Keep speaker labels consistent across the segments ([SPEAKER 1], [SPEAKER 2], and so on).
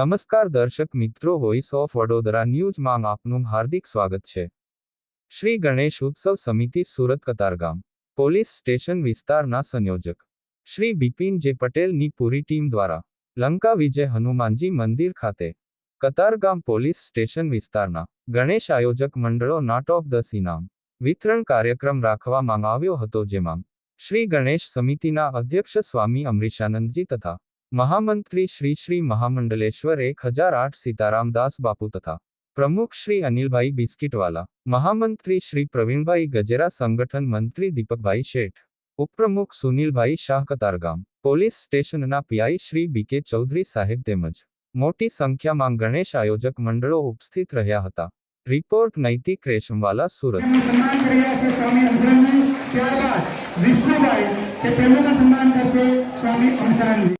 [SPEAKER 1] નમસ્કાર દર્શક મિત્રો વોઇસ ઓફ વડોદરા ન્યૂઝમાં આપનું હાર્દિક સ્વાગત છે. શ્રી ગણેશ ઉત્સવ સમિતિ સુરત, કતારગામ, પોલીસ સ્ટેશન વિસ્તારના સંયોજક, શ્રી બિપિન જે પટેલની પૂરી ટીમ દ્વારા, લંકા વિજય હનુમાનજી મંદિર ખાતે, કતારગામ પોલીસ સ્ટેશન વિસ્તારના, ગણેશ આયોજક મંડળોના ટોપ દસ ઇનામ વિતરણ કાર્યક્રમ રાખવામાં આવ્યો હતો, જેમાં, શ્રી ગણેશ સમિતિના અધ્યક્ષ સ્વામી અમરીશાનંદજી તથા મહામંત્રી શ્રી શ્રી મહામંડલેશ્વર એક હજાર આઠ સીતારામ દાસ બાપુ તથા પ્રમુખ શ્રી અનિલભાઈ બિસ્કિટવાલા મહામંત્રી શ્રી પ્રવીણભાઈ ગજેરા સંગઠન મંત્રી દીપકભાઈ શેઠ ઉપપ્રમુખ સુનિલભાઈ શાહ કતારગામ પોલીસ સ્ટેશનના પીઆઈ શ્રી બીકે ચૌધરી સાહેબ તેમજ મોટી સંખ્યામાં ગણેશ આયોજક મંડળો ઉપસ્થિત રહ્યા હતા. રિપોર્ટ નૈતિક રેશમવાલા, સુરત.
[SPEAKER 2] એમનું સન્માન કરી રહ્યા છે સ્વામી અંશરાનજી ત્યારબાદ વિષ્ણુભાઈ, કે તેમનું સન્માન કરશે સ્વામી અંશરાનજી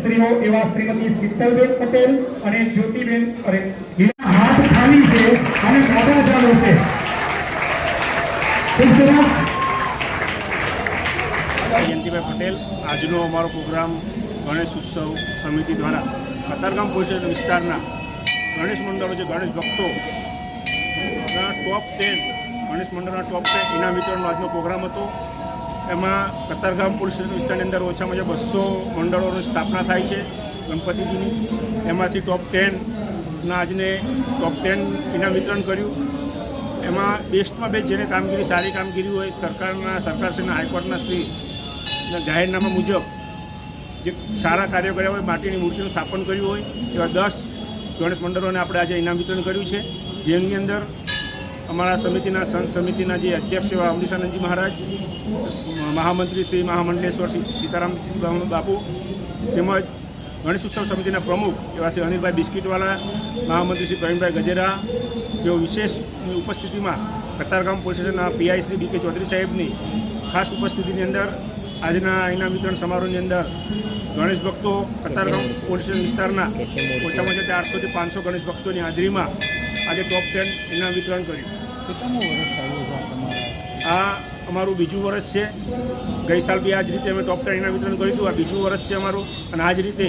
[SPEAKER 2] સ્ત્રીઓ એવા શ્રીમતી શીતલબેન પટેલ અને જ્યોતિબેન, અરે હાથ ખાલી છે અને મોઢા ચાલુ છે.
[SPEAKER 3] જયંતિભાઈ પટેલ, આજનો અમારો પ્રોગ્રામ ગણેશ ઉત્સવ સમિતિ દ્વારા કતારગામ પોલીસ વિસ્તારના ગણેશ મંડળો જે ગણેશ ભક્તો ટોપ ટેન ગણેશ મંડળના ટોપ ટેન ઇનામ વિતરણનો આજનો પ્રોગ્રામ હતો. એમાં કતારગામ પોલીસ વિસ્તારની અંદર ઓછામાં ઓછા બસો મંડળોની સ્થાપના થાય છે ગણપતિજીની. એમાંથી ટોપ ટેનના આજને ટોપ ટેન ઇનામ વિતરણ કર્યું. એમાં બેસ્ટમાં બેસ્ટ જેને કામગીરી, સારી કામગીરી હોય સરકારના, સરકારશ્રીના, હાઈકોર્ટના શ્રી ના જાહેરનામા મુજબ જે સારા કાર્યો કર્યા હોય, માટીની મૂર્તિનું સ્થાપન કર્યું હોય, એવા દસ ગણેશ મંડળોને આપણે આજે ઇનામ વિતરણ કર્યું છે. જેની અંદર અમારા સમિતિના સંત સમિતિના જે અધ્યક્ષ એવા અમરીશાનંદજી મહારાજ, મહામંત્રી શ્રી મહામંડલેશ્વર સીતારામ બાપુ, તેમજ ગણેશ ઉત્સવ સમિતિના પ્રમુખ એવા શ્રી અનિલભાઈ બિસ્કીટવાલા, મહામંત્રી શ્રી પ્રવીણભાઈ ગજેરા, જેઓ વિશેષ ઉપસ્થિતિમાં કતારગામ પોલીસ સ્ટેશનના PI Shri B K Chaudhari સાહેબની ખાસ ઉપસ્થિતિની અંદર, આજના ઇનામ વિતરણ સમારોહની અંદર ગણેશ ભક્તો કતારગામ પોલીસ સ્ટેશન વિસ્તારના ઓછામાં ઓછા ચારસોથી પાંચસો ગણેશ ભક્તોની હાજરીમાં આજે ટોપ ટેન એના વિતરણ કર્યું. આ અમારું બીજું વર્ષ છે. ગઈ સાલ બી આ જ રીતે અમે ટોપ ટેન એના વિતરણ કર્યું હતું. આ બીજું વર્ષ છે અમારું. અને આ જ રીતે